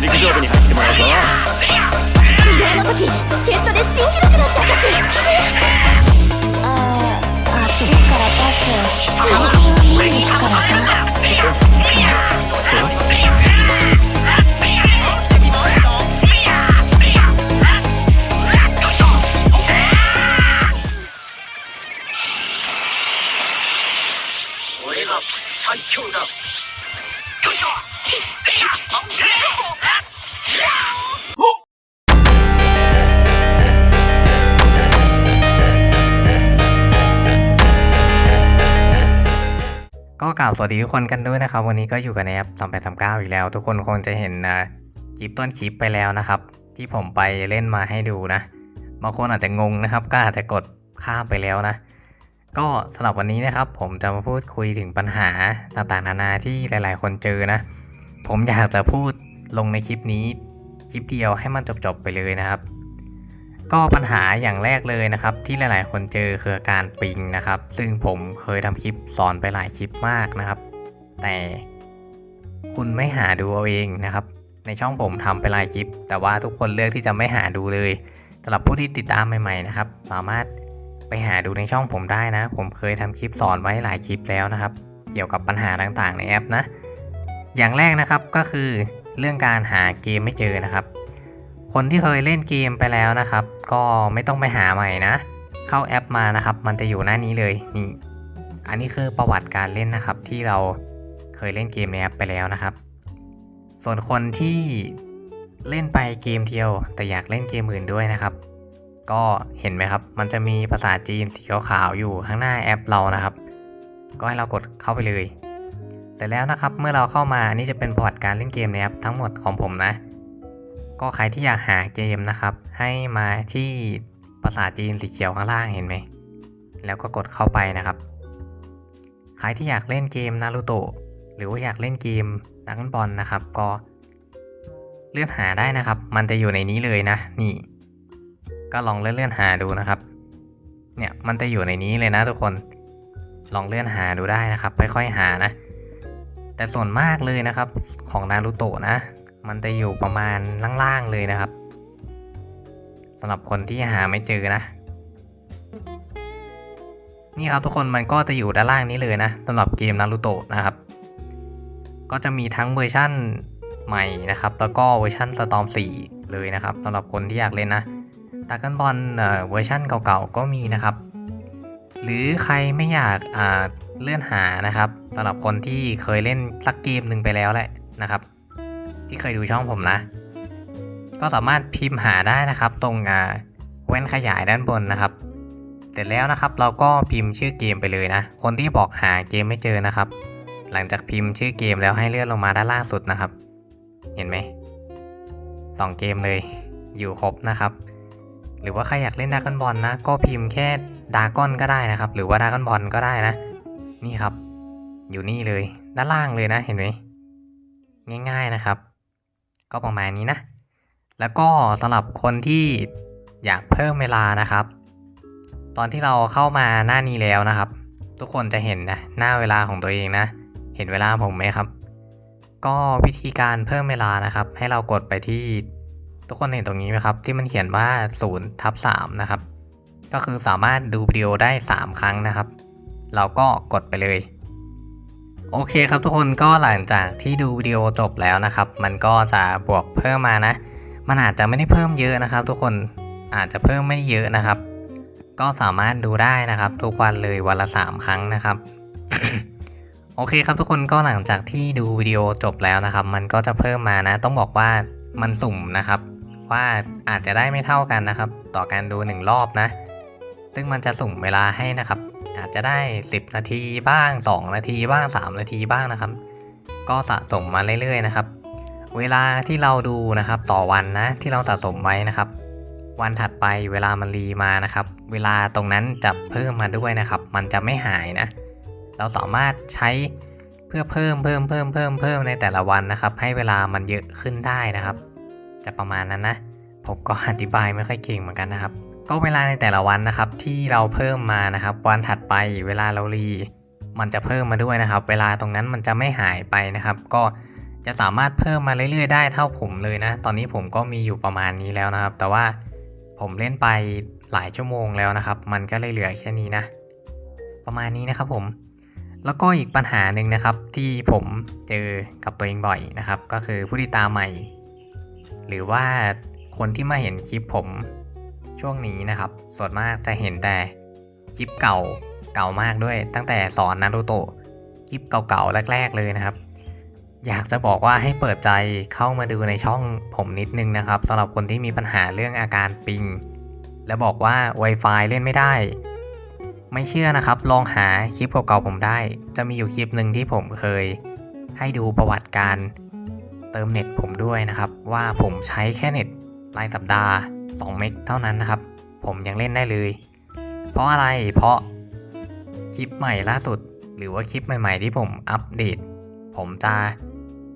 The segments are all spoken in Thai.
と陸上部に入ってもらうぞ。リレーの時助っ人で新記録出しちゃったしああ暑いからパス。กล่าวสวัสดีทุกคนกันด้วยนะครับ วันนี้ก็อยู่กับในแอป2839อีกแล้ว ทุกคนคงจะเห็นนะคลิปต้นคลิปไปแล้วนะครับ ที่ผมไปเล่นมาให้ดูนะบางคนอาจจะงงนะครับ ก็อาจจะกดข้ามไปแล้วนะ ก็สำหรับวันนี้นะครับ ผมจะมาพูดคุยถึงปัญหาต่างๆนานาที่หลาย ๆ คนเจอนะ ผมอยากจะพูดลงในคลิปนี้คลิปเดียวให้มันจบๆไปเลยนะครับ ก็ปัญหาอย่างแรกเลยนะครับ ที่หลาย ๆ คนเจอคือการปิงนะครับ ซึ่งผมเคยทำคลิปสอนไปหลายคลิปมากนะครับ แต่คุณไม่หาดูเอาเองนะครับ ในช่องผมทำไปหลายคลิป แต่ว่าทุกคนเลือกที่จะไม่หาดูเลยสำหรับผู้ที่ติดตามใหม่ ๆ นะครับ สามารถไปหาดูในช่องผมได้นะ ผมเคยทำคลิปสอนไว้หลายคลิปแล้วนะครับ เกี่ยวกับปัญหาต่าง ๆ ในแอปนะ อย่างแรกนะครับก็คือเรื่องการหาเกมไม่เจอนะครับ คนที่เคยเล่นเกมไปแล้วนะครับ ก็ไม่ต้องไปหาใหม่นะ เข้าแอปมานะครับ มันจะอยู่หน้านี้เลยนี่ อันนี้คือประวัติการเล่นนะครับ ที่เราเคยเล่นเกมในแอปไปแล้วนะครับ ส่วนคนที่เล่นไปเกมเดียว แต่อยากเล่นเกมอื่นด้วยนะครับ ก็เห็นไหมครับ มันจะมีภาษาจีนสีขาวๆอยู่ข้างหน้าแอปเรานะครับ ก็ให้เรากดเข้าไปเลย เสร็จแล้วนะครับ เมื่อเราเข้ามาอันนี้จะเป็นประวัติการเล่นเกมในแอปทั้งหมดของผมนะ ก็ใครที่อยากหาเกมนะครับ ให้มาที่ภาษาจีนสีเขียวข้างล่างเห็นไหม แล้วก็กดเข้าไปนะครับ ใครที่อยากเล่นเกมนารูโตะหรือว่าอยากเล่นเกมดักบอลนะครับ ก็เลื่อนหาได้นะครับ มันจะอยู่ในนี้เลยนะ นี่ ก็ลองเลื่อนเลื่อนหาดูนะครับ เนี่ยมันจะอยู่ในนี้เลยนะทุกคน ลองเลื่อนหาดูได้นะครับค่อยๆหานะ แต่ส่วนมากเลยนะครับ ของนารูโตะนะ มันจะอยู่ประมาณล่างๆเลยนะครับสำหรับคนที่หาไม่เจอนะ นี่ครับทุกคนมันก็จะอยู่ด้านล่างนี้เลยนะสำหรับเกมนารูโตะนะครับ ก็จะมีทั้งเวอร์ชั่นใหม่นะครับ แล้วก็เวอร์ชั่นสตอม4เลยนะครับสำหรับคนที่อยากเล่นนะดากันบอลเวอร์ชั่นเก่าๆก็มีนะครับ หรือใครไม่อยากอ่าเลื่อนหานะครับสำหรับคนที่เคยเล่นสักเกมหนึ่งไปแล้วแหละนะครับ ที่เคยดูช่องผมนะ ก็สามารถพิมพ์หาได้นะครับ ตรงอ่าแว่นขยายด้านบนนะครับ เสร็จแล้วนะครับ เราก็พิมพ์ชื่อเกมไปเลยนะ คนที่บอกหาเกมไม่เจอนะครับ หลังจากพิมพ์ชื่อเกมแล้วให้เลื่อนลงมาด้านล่างสุดนะครับ เห็นไหมสองเกมเลย อยู่ครบนะครับ หรือว่าใครอยากเล่นดากอนบอลนะ ก็พิมพ์แค่ดากอนก็ได้นะครับ หรือว่าดากอนบอลก็ได้นะ นี่ครับ อยู่นี่เลย ด้านล่างเลยนะ เห็นไหมง่าย ๆนะครับ ก็ประมาณนี้นะ แล้วก็สำหรับคนที่อยากเพิ่มเวลานะครับ ตอนที่เราเข้ามาหน้านี้แล้วนะครับ ทุกคนจะเห็นนะหน้าเวลาของตัวเองนะ เห็นเวลาผมไหมครับ ก็วิธีการเพิ่มเวลานะครับ ให้เรากดไปที่ทุกคนเห็นตรงนี้ไหมครับ ที่มันเขียนว่า0ทับ3นะครับ ก็คือสามารถดูวิดีโอได้ 3 ครั้งนะครับ เราก็กดไปเลย โอเคครับทุกคนก็หลังจากที่ดูวิดีโอจบแล้วนะครับ มันก็จะบวกเพิ่มมานะ มันอาจจะไม่ได้เพิ่มเยอะนะครับ ทุกคนอาจจะเพิ่มไม่เยอะนะครับ ก็สามารถดูได้นะครับ ทุกวันเลยวันละ 3 ครั้งนะครับ โอเคครับทุกคนก็หลังจากที่ดูวิดีโอจบแล้วนะครับ มันก็จะเพิ่มมานะ ต้องบอกว่ามันสุ่มนะครับ ว่าอาจจะได้ไม่เท่ากันนะครับ ต่อการดู 1 รอบนะ ซึ่งมันจะสุ่มเวลาให้นะครับ อาจจะได้ 10 นาทีบ้าง 2 นาทีบ้าง 3 นาทีบ้างนะครับ ก็สะสมมาเรื่อยๆนะครับ เวลาที่เราดูนะครับต่อวันนะที่เราสะสมไว้นะครับ วันถัดไปเวลามันรีมานะครับ เวลาตรงนั้นจะเพิ่มมาด้วยนะครับ มันจะไม่หายนะ เราสามารถใช้เพื่อเพิ่มเพิ่มเพิ่มเพิ่มเพิ่มในแต่ละวันนะครับ ให้เวลามันเยอะขึ้นได้นะครับ จะประมาณนั้นนะ ผมก็อธิบายไม่ค่อยเก่งเหมือนกันนะครับ ก็เวลาในแต่ละวันนะครับ ที่เราเพิ่มมานะครับ วันถัดไปเวลาเรารี มันจะเพิ่มมาด้วยนะครับ เวลาตรงนั้นมันจะไม่หายไปนะครับ ก็จะสามารถเพิ่มมาเรื่อยๆ ได้เท่าผมเลยนะ ตอนนี้ผมก็มีอยู่ประมาณนี้แล้วนะครับ แต่ว่าผมเล่นไปหลายชั่วโมงแล้วนะครับ มันก็เลยเหลือแค่นี้นะ ประมาณนี้นะครับผม แล้วก็อีกปัญหาหนึ่งนะครับ ที่ผมเจอกับตัวเองบ่อยนะครับ ก็คือผู้ติดตามใหม่ หรือว่าคนที่มาเห็นคลิปผม ช่วงนี้นะครับส่วนมากจะเห็นแต่คลิปเก่าเก่ามากด้วย ตั้งแต่สอนนารูโตะคลิปเก่าๆแรก ๆ เลยนะครับ อยากจะบอกว่าให้เปิดใจเข้ามาดูในช่องผมนิดนึงนะครับสำหรับคนที่มีปัญหาเรื่องอาการปิง และบอกว่า Wi-Fi เล่นไม่ได้ ไม่เชื่อนะครับ ลองหาคลิปเก่าๆผมได้ จะมีอยู่คลิปหนึ่งที่ผมเคย ให้ดูประวัติการเติมเน็ตผมด้วยนะครับ ว่าผมใช้แค่เน็ตรายสัปดาห์ 2 เมกเท่านั้นนะครับ ผมยังเล่นได้เลย เพราะอะไรเพราะคลิปใหม่ล่าสุด หรือว่าคลิปใหม่ๆ ที่ผมอัปเดต ผมจะ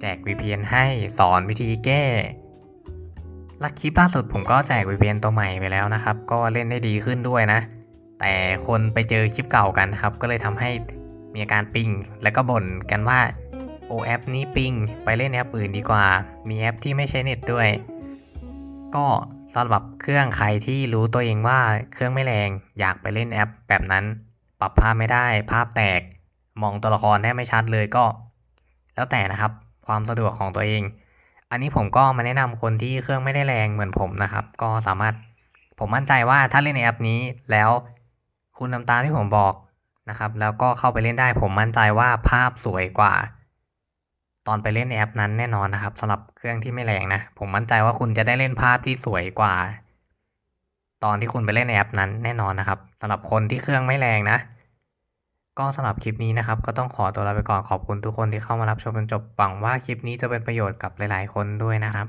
แจก VPN ให้สอนวิธีแก้และคลิปล่าสุดผมก็แจก VPN ตัวใหม่ไปแล้วนะครับ ก็เล่นได้ดีขึ้นด้วยนะ แต่คนไปเจอคลิปเก่ากันครับ ก็เลยทำให้มีอาการปิงแล้วก็บ่นกันว่าโอแอปนี้ปิงไปเล่นแอปอื่นดีกว่า มีแอปที่ไม่ใช้เน็ตด้วย ก็สำหรับเครื่องใครที่รู้ตัวเองว่าเครื่องไม่แรงอยากไปเล่นแอป แบบนั้น ปรับภาพไม่ได้ภาพแตก มองตัวละครแทบไม่ชัดเลยก็ แล้วแต่นะครับ ความสะดวกของตัวเอง อันนี้ผมก็มาแนะนำคนที่เครื่องไม่ได้แรงเหมือนผมนะครับ ก็สามารถผมมั่นใจว่าถ้าเล่นในแอปนี้แล้วคุณทำตามที่ผมบอกนะครับ แล้วก็เข้าไปเล่นได้ผมมั่นใจว่าภาพสวยกว่า ตอนไปเล่นในแอปนั้นแน่นอนนะครับสำหรับเครื่องที่ไม่แรงนะ ผมมั่นใจว่าคุณจะได้เล่นภาพที่สวยกว่า ตอนที่คุณไปเล่นในแอปนั้นแน่นอนนะครับสำหรับคนที่เครื่องไม่แรงนะ ก็สำหรับคลิปนี้นะครับ ก็ต้องขอตัวลาไปก่อนขอบคุณทุกคนที่เข้ามารับชมจนจบหวังว่าคลิปนี้จะเป็นประโยชน์กับหลาย ๆ คนด้วยนะครับ